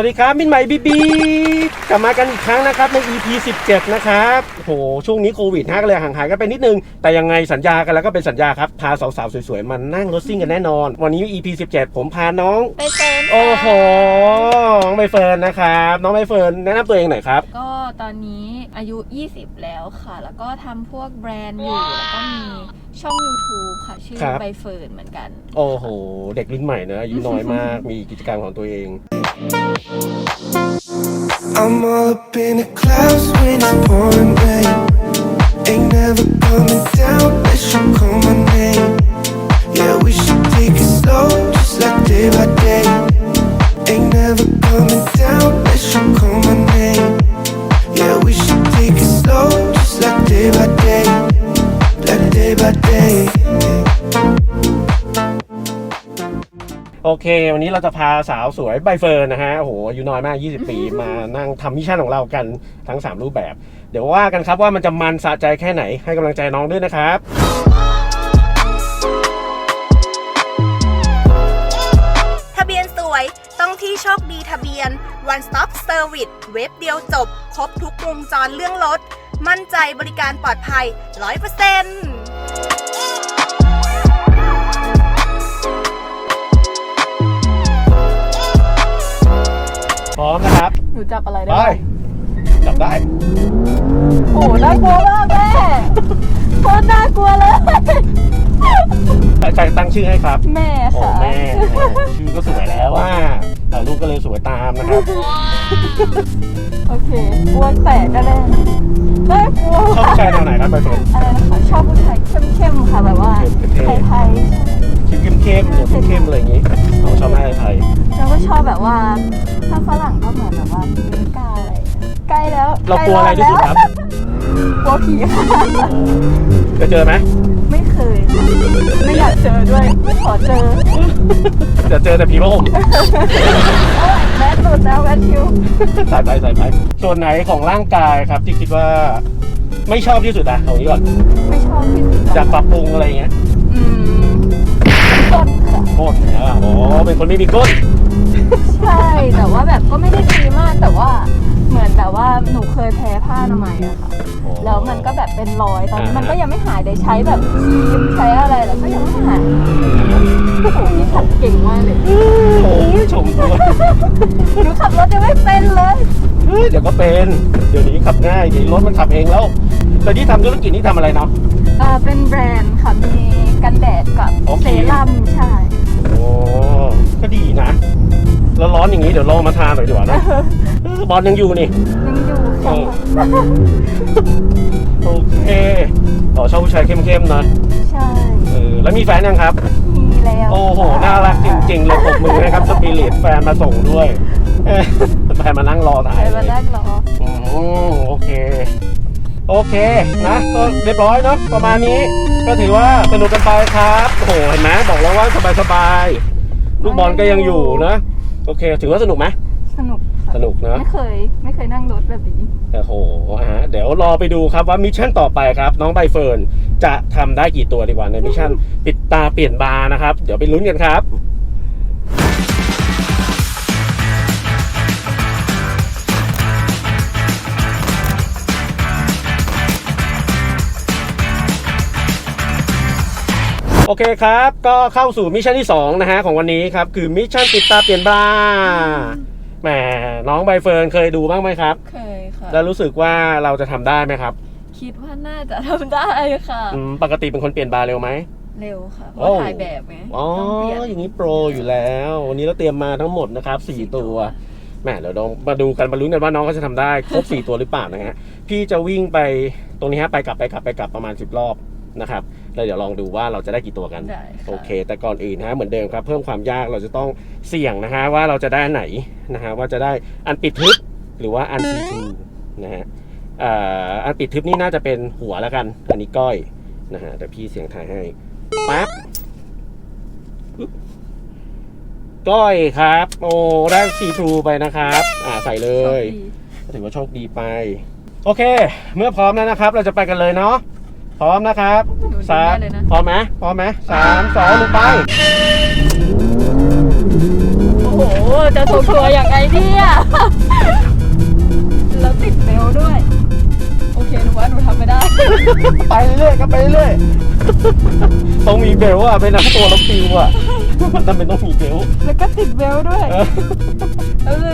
วัสดีครับ มินใหม่บีบีกลับมากันอีกครั้งนะครับใน EP 17 นะครับโหช่วงนี้โควิดฮะก็เลยห่างหายกันไปนิดนึง แต่ยังไงสัญญากันแล้วก็เป็นสัญญาครับ พาสาวๆ สวยๆ มานั่งรถซิ่งกันแน่นอน วันนี้ EP 17 ผมพาน้องไปเฟิร์นค่ะโอ้โหน้องใบเฟิร์นนะครับ น้องใบเฟิร์นแนะนำตัวเองหน่อยครับ ก็ตอนนี้อายุ 20 แล้วค่ะ แล้วก็ทำพวกแบรนด์อยู่แล้วก็มีช่อง YouTube ค่ะ ชื่อครับ ใบเฟิร์นเหมือนกัน โอ้โห เด็กรุ่นใหม่นะอายุน้อยมาก มีกิจการของตัวเอง I'm all up in the clouds when it's pouring rain. Ain't never coming down unless you call my name. Yeah, we should take it slow, just like day by day. Ain't never coming down โอเค วันนี้เราจะพาสาวสวยใบเฟิร์นนะฮะโอ้โหอายุน้อยมาก 20 ปี มานั่งทำมิชชั่นของเรากันทั้ง 3 รูปแบบ เดี๋ยวว่ากันครับว่ามันจะมันสะใจแค่ไหนให้กำลังใจน้องด้วยนะครับ ทะเบียนสวยต้องที่โชคดีทะเบียน One Stop Service เว็บเดียวจบ ครบทุกวงจรเรื่องรถ มั่นใจบริการปลอดภัย 100% พร้อมนะครับ หนูจับอะไรไปได้บ้างจับได้ โอ้น่ากลัวมากแม่โคตรน่ากลัวเลยใครตั้งชื่อให้ครับ แม่โอ้ค่ะ แม่ชื่อก็สวยแล้วว่าแต่ลูกก็เลยสวยตามนะครับ โอเคอ้วนแตกก็ได้น่ากลัวชอบผู้ชายแนวไหนครับใบเฟิร์นอะไรนะคะชอบผู้ชายเข้มๆค่ะแบบว่าเข้มๆไทย เข้มเข้มๆหรือเข้มๆอะไรอย่างงี้เราชอบหน้าไทยๆแล้วก็ชอบแบบว่าถ้าฝรั่งก็เหมือนแบบว่ามีกล้าอะไรใกล้แล้วเรากลัวอะไรที่สุดครับกลัวผีค่ะจะเจอไหมไม่เคยค่ะไม่อยากเจอด้วยไม่ขอเจอจะเจอแต่ผีพระห่มโอ้ยแมสหลุดแล้วแมสคิวสายไปสายไปส่วนไหนของร่างกายครับที่คิดว่าไม่ชอบที่สุดอะเอางี้ก่อนไม่ชอบที่สุดอยากปรับปรุงอะไรเงี้ยอืม ก้นค่ะก้นเนี่ยโอ้เป็นคนไม่มีก้นใช่แต่ว่าแบบก็ไม่ได้ดีมากแต่ว่าเหมือนแบบว่าหนูเคยแพ้ผ้าอนามัยอะค่ะแล้วมันก็แบบเป็นรอยตอนนี้มันก็ยังไม่หายเลยใช้แบบครีมใช้อะไรแล้วก็ยังไม่หายโอ้โหนี่ขับเก่งมากเลยโอ้ยชมตัวหนูขับรถยังไม่เป็นเลยเฮ้ยเดี๋ยวก็เป็น เดี๋ยวนี้ขับง่ายเดี๋ยวรถมันขับเองแล้วแต่ที่ทำธุรกิจนี่ทำอะไรเนาะอ่าเป็นแบรนด์ค่ะ มีกันแดดกับโอเค เซรั่มใช่ โอ้ก็ดีนะ แล้วร้อนอย่างนี้เดี๋ยวลองมาทานหน่อยดีกว่านะเออบอลยังอยู่นี่ ยังอยู่ค่ะ โอเคอ๋อชอบผู้ชายเข้มๆนะใช่เออแล้วมีแฟนยังครับ มีแล้วโอ้โห น่ารักจริงๆเลยปรบมือให้ครับสปิริตแฟนมาส่งด้วยเออแฟนมานั่งรอถ่ายใช้มาแรกเหรอ อืมโอเค โอเคนะก็เรียบร้อยเนาะประมาณนี้ ก็ถือว่าสนุกกันไปครับโอ้โหเห็นไหมบอกแล้วว่าสบายๆลูกบอลก็ยังอยู่นะโอเค ถือว่าสนุกไหมสนุกค่ะสนุกนะไม่เคย ไม่เคยนั่งรถแบบนี้โอ้โหฮะเดี๋ยวรอไปดูครับว่ามิชชั่นต่อไปครับ น้องใบเฟิร์นจะทำได้กี่ตัวดีกว่าในมิชชั่นปิดตาเปลี่ยนบาร์นะครับ เดี๋ยวไปลุ้นกันครับ โอเคครับ ก็เข้าสู่มิชชั่นที่ 2 นะฮะของวันนี้ครับ คือมิชชั่นปิดตาเปลี่ยนบาร์แหมน้องใบเฟิร์นเคยดูบ้างไหมครับ เคยค่ะแล้วรู้สึกว่าเราจะทำได้ไหมครับคิดว่าน่าจะทำได้ค่ะ อืมปกติเป็นคนเปลี่ยนบาร์เร็วไหม เร็วค่ะ เพโอ้ราะถ่ายแบบไงอ๋อ ต้องเปลี่ยนอย่างนี้โปรอยู่แล้ว วันนี้เราเตรียมมาทั้งหมดนะครับสี่ตัวแหมเดี๋ยวลองมาดูกันมาลุ้นกันว่าน้องเขาจะทำได้ครบสี่ตัวหรือเปล่านะฮะพี่จะวิ่งไปตรงนี้ฮะไปกลับไปกลับไปกลับประมาณ10รอบ นะครับแล้วเดี๋ยวลองดูว่าเราจะได้กี่ตัวกัน ได้ค่ะโอเค แต่ก่อนอื่นนะฮะเหมือนเดิมครับ เพิ่มความยากเราจะต้องเสี่ยงนะฮะว่าเราจะได้อันไหนนะฮะว่าจะได้อันปิดทึบหรือว่าอันซีทูนะฮะอ่าอันปิดทึบนี่น่าจะเป็นหัวแล้วกัน อันนี้ก้อยนะฮะแต่พี่เสียงถ่ายให้ปั๊บปึ๊บก้อยครับ โอ้ได้ซีทูไปนะครับอ่าใส่เลย โชคดีถือว่าโชคดีไป โอเค เมื่อพร้อมแล้วนะครับ เราจะไปกันเลยเนาะ พร้อมนะครับหนูดูสามได้เลยนะพร้อมไหมพร้อมไหมสามสองลงไป โอ้โห จะทรงตัวอย่างไงเนี่ยแล้วติดเบลด้วย โอเคหนูว่าหนูทำไม่ได้ ไปเรื่อยๆครับไปเรื่อยๆต้องมีเบลอะเป็นนักตัวลบปิวอะมันจำเป็นต้องมีเบลแล้วก็ติดเบลด้วยเออ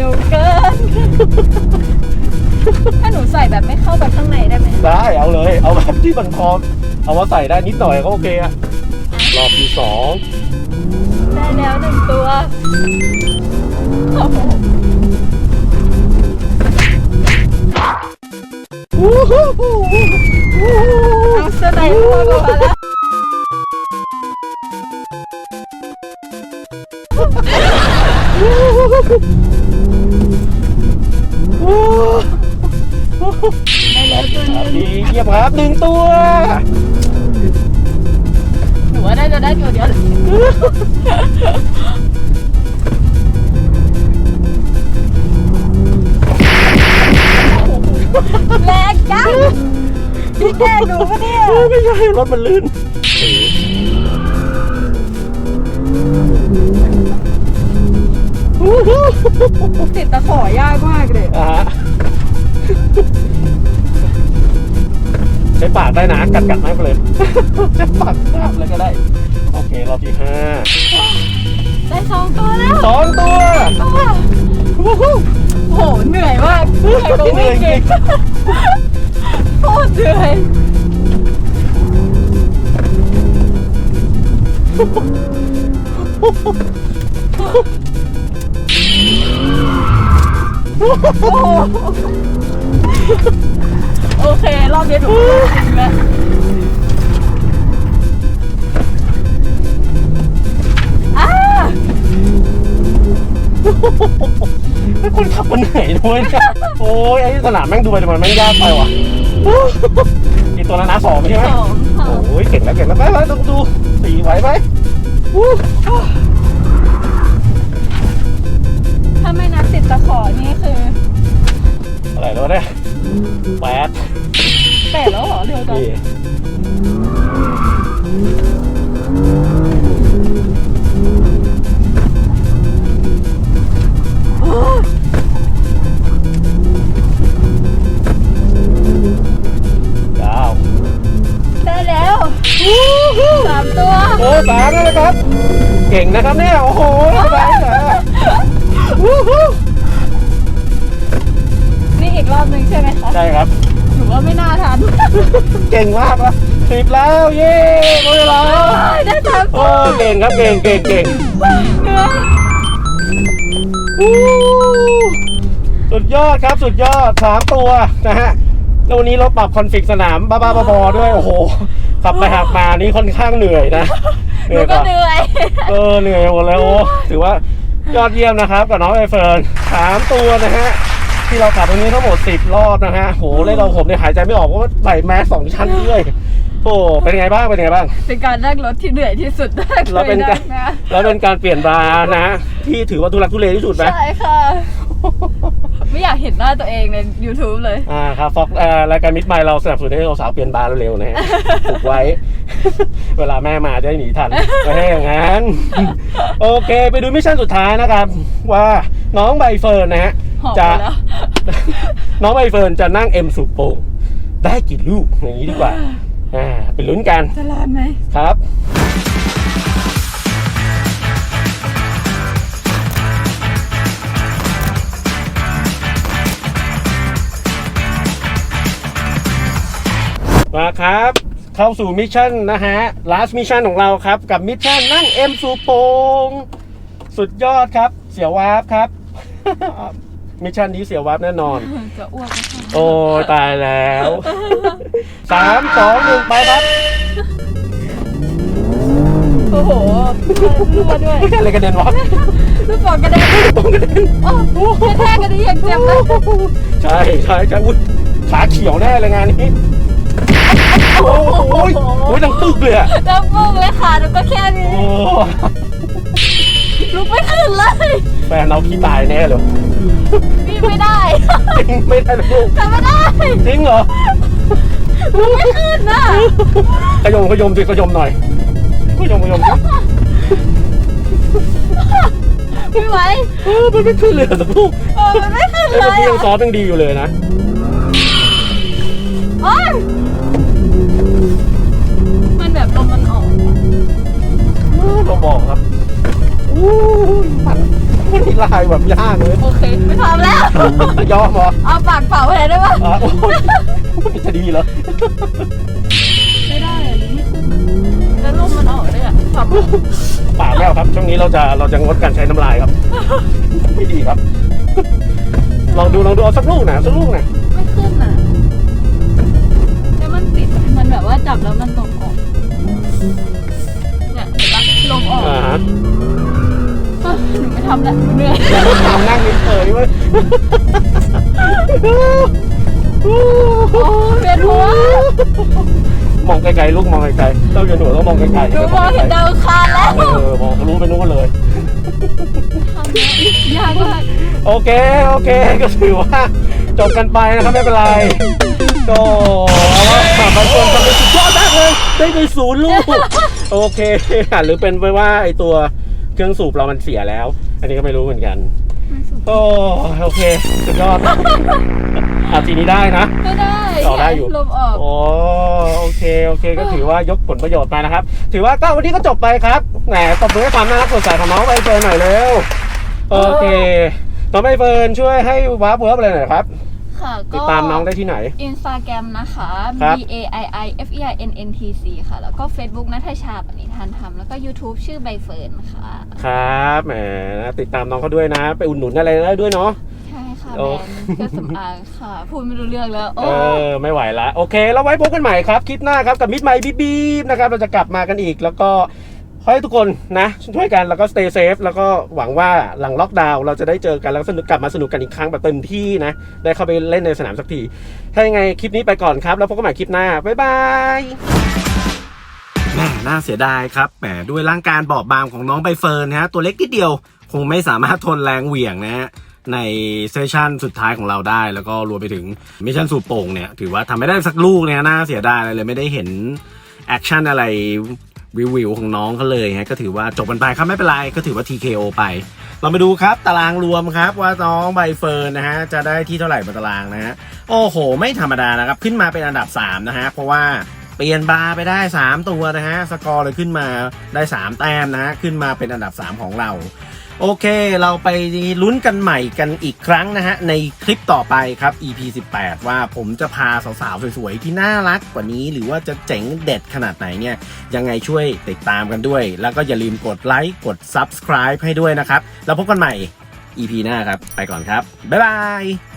ร็วเกิน ถ้าหนูใส่แบบไม่เข้าไปข้างในได้ไหมได้เอาเลย เอาแบบที่มันพอเอามาใส่ได้นิดหน่อยก็โอเคอะรอบที่สองได้แล้วหนึ่งตัวโอ้โหวู้ฮู้วู้ฮู้เอาเสื้อในตัวก่อนแล้ว ได้แล้วตัวนึงดีเยี่ยมครับหนึ่งตัวหนูว่าได้จะได้ตัวเดียวแรงจังพี่แกหนูปะเนี่ยไม่ใช่รถมันลื่น ติดตะขอยากมากเลยอะฮะใช้ปากได้นะ กัดกัดไม่ไปเลยใช้ปากคาบเลยก็ได้ โอเครอบที่ห้าได้สองตัวแล้วสองตัววู้ฮู้โหเหนื่อยมากเหนื่อยกว่าวิ่งเก่งโคตรเหนื่อย โอ้โหโอเค รอบนี้หนูจริงแล้วอ้าคนขับมันเหนื่อยด้วยเนี่ยโอ้ยไอ้สนามแม่งดูไปแต่มันแม่งยากไปว่ะอีกตัวละนะสองใช่ไหมสองค่ะ โอ้ยเก่งแล้วเก่งแล้วไปไปต้องดูสี่ไหวไหมวู้ ถ้าไม่นับติดตะขอนี่คืออะไรแล้วเนี่ยแปดแปดแล้วเหรอเร็วจังนี่เก้าได้แล้วสามตัว โอ้สามแล้วนะครับ เก่งนะครับเนี่ย โอ้โหได้แล้ว วู้ฮู้นี่อีกรอบหนึ่งใช่ไหมคะใช่ครับ หนูว่าไม่น่าทันเก่งมากนะสิบแล้ว เย้หมดเวลาได้สามโอ้เก่งครับเก่งเก่งเก่งเหนื่อยอู้สุดยอดครับสุดยอดสามตัวนะฮะแล้ววันนี้เราปรับคอนฟิกสนามบ้าๆบอๆด้วยโอ้โหขับไปหักมานี่ค่อนข้างเหนื่อยนะหนูก็เหนื่อยเออเหนื่อยหมดแล้วโอ้ถือว่า ยอดเยี่ยมนะครับกับน้องไอเฟิร์นสามตัวนะฮะที่เราขับตรงนี้ทั้งหมดสิบรอบนะฮะโหเลยเราผมเนี่ยหายใจไม่ออกเพราะว่าใส่แมสสองชั้นด้วยโอ้เป็นไงบ้างเป็นไงบ้าง เป็นการนั่งรถที่เหนื่อยที่สุดได้เคแล้วยเป็นนั่การงนะแล้วเป็นการเปลี่ยนบาร์นะ ที่ถือว่าทุลักทุเลที่สุดไหมใช่ค่ะ ไม่อยากเห็นหน้าตัวเองใน YouTube เลย อ่าครับฟอกเอ่อรายการมิดไมล์เราสนับสนุนให้เราสาวเปลี่ยนบาร์เร็วๆนะฮะฝึกไว้ เวลาแม่มาจะได้หนีทันไม่ให้อย่างนั้น โอเคไปดูมิชชั่นสุดท้ายนะครับ ว่าน้องใบเฟิร์นนะฮะหอบจะไปแล้ว น้องใบเฟิร์นจะนั่งเอ็มสูบโป่งได้กี่ลูกอย่างนี้ดีกว่า อ่าไปลุ้นกันจะรอดไหมครับ มาครับ เข้าสู่มิชชั่นนะฮะ last มิชชั่นของเราครับ กับมิชชั่นนั่งเอ็มสูโปงสุดยอดครับ เสียววาร์ปครับ มิชชั่นนี้เสียววาร์ปแน่นอน จะอ้วกไหมคะโอ้ยตายแล้วสามสองหนึ่งไปครับโอ้โหรั่วด้วยอะไรกระเด็นวะลูกบอลกระเด็นต้องกระเด็นโอ้โหแค่กระเด็นยังเจ็บเลยใช่ใช่ใช่อุ้ยขาเขียวแน่เลยงานนี้ โอ้โหโอ้ยดังตึกเลยอะน้ำมุกเลยค่ะหนูก็แค่นี้ โอ้ลุกไม่ขึ้นเลย แฟนเราขี้ตายแน่เลยพี่ไม่ได้จริงไม่ได้ลยลูกทำไม่ได้จริงเหรอลุกไม่ขึ้นนะขยมขยมสิขยมหน่อยขยมขยมสิพี่ไหมเออมันไม่ขึ้นเลยเหรอสักลูกเออมันไม่ขึ้นเอ้ยเลเมื่อยกี้ยังอะซอฟต์ยังดีอยู่เลยนะโอ๊ย เราบอกครับอู้มันมันมีลายแบบยากเลยโอเค ไม่ทำแล้ว ยอมเหรอเอาปากเป่าให้ได้ปะอะโอ้ยมันจะดีเหรอไม่ได้อะไม่ขึ้นแล้วลมมันออกด้วยอะปรับป่าแก้วครับ ช่วงนี้เราจะเราจะงดการใช้น้ำลายครับ ไม่ดีครับ ลองดูลองดูเอาสักลูกหนะสักลูกหนะไม่ขึ้นอะแล้วมันติด มันแบบว่าจับแล้วมันลมออก ออกอ่าฮะเอ้ยหนูไม่ทำแล้วเหนื่อยนั่งนิ่เฉยๆเว้ยโอ้ยเวียนหัวมองไกลๆลูกมองไกลๆเราอย่าหนูต้องมองไกลๆหนูมองเห็นดาวอังคารแล้วเออมองทะลุไปนู้นเลยทำแล้วยากมากโอเคโอเคก็ถือว่าจบกันไปนะครับไม่เป็นไรก็เอาว่าผ่านไปคนทำได้ สุดยอดมากเลยได้ไปศูนย์ลูก โอเคหรือเป็นไปว่าไอตัวเครื่องสูบเรามันเสียแล้ว อันนี้ก็ไม่รู้เหมือนกัน โอ้โอเค สุดยอดอะทีนี้ได้นะไม่ได้ต่อได้อยู่ลมออกโอ้โอเคโอเค ก็ถือว่ายกผลประโยชน์ไปนะครับ ถือว่าก็วันนี้ก็จบไปครับแหมตบมือให้ความน่ารักสดใสของน้องใบเฟิร์นหน่อยเร็วโอเคน้องใบเฟิร์นช่วยให้วาร์ปเวิร์บอะไรหน่อยครับ ค่ะก็ติดตามน้องได้ที่ไหน อินสตาแกรมนะคะครับ B A I I F E I N N T C ค่ะ แล้วก็ Facebook นัทชาปณิธานธรรมแล้วก็ YouTube ชื่อใบเฟิร์นค่ะ ครับแหมติดตามน้องเขาด้วยนะ ไปอุดหนุนอะไรได้ด้วยเนาะ ใช่ค่ะ โอ้ แบรนด์เครื่องสำอางค่ะ พูดไม่รู้เรื่องแล้วโอ้เออไม่ไหวละ โอเค แล้วไว้พบกันใหม่ครับ คลิปหน้าครับ กับมิดไมบีบีนะครับ เราจะกลับมากันอีก แล้วก็ ขอให้ทุกคนนะช่วยกันแล้วก็ stay safe แล้วก็หวังว่าหลังล็อกดาวน์เราจะได้เจอกันแล้วก็สนุกกลับมาสนุกกันอีกครั้งแบบเต็มที่นะ ได้เข้าไปเล่นในสนามสักที ถ้ายังไงคลิปนี้ไปก่อนครับ แล้วพบกันใหม่คลิปหน้า บ๊ายบายแม่น่าเสียดายครับแหมด้วยร่างกายบอบบางของน้องใบเฟิร์นนะฮะตัวเล็กนิดเดียวคงไม่สามารถทนแรงเหวี่ยงนะฮะในเซสชันสุดท้ายของเราได้ แล้วก็รวมไปถึงมิชชั่นสูบโป่งเนี่ยถือว่าทำไม่ได้สักลูกเนี่ยน่าเสียดายเลยไม่ได้เห็นแอคชั่นอะไร วิววิวของน้องเขาเลยฮะก็ถือว่าจบกันไปครับไม่เป็นไรก็ถือว่า TKO ไป เรามาดูครับตารางรวมครับว่าน้องใบเฟิร์นนะฮะจะได้ที่เท่าไหร่บนตารางนะฮะโอ้โห ไม่ธรรมดานะครับ ขึ้นมาเป็นอันดับ 3 นะฮะเพราะว่าเปลี่ยนบาร์ไปได้ 3 ตัวนะฮะสกอร์เลยขึ้นมาได้ 3 แต้มนะฮะขึ้นมาเป็นอันดับ 3 ของเรา โอเค เราไปลุ้นกันใหม่กันอีกครั้งนะฮะ ในคลิปต่อไปครับ EP 18 ว่าผมจะพาสาวๆ สวยๆ ที่น่ารักกว่านี้ หรือว่าจะเจ๋งเด็ดขนาดไหนเนี่ย ยังไงช่วยติดตามกันด้วย แล้วก็อย่าลืมกดไลค์กด Subscribe ให้ด้วยนะครับ แล้วพบกันใหม่ EP หน้าครับ ไปก่อนครับ บ๊ายบาย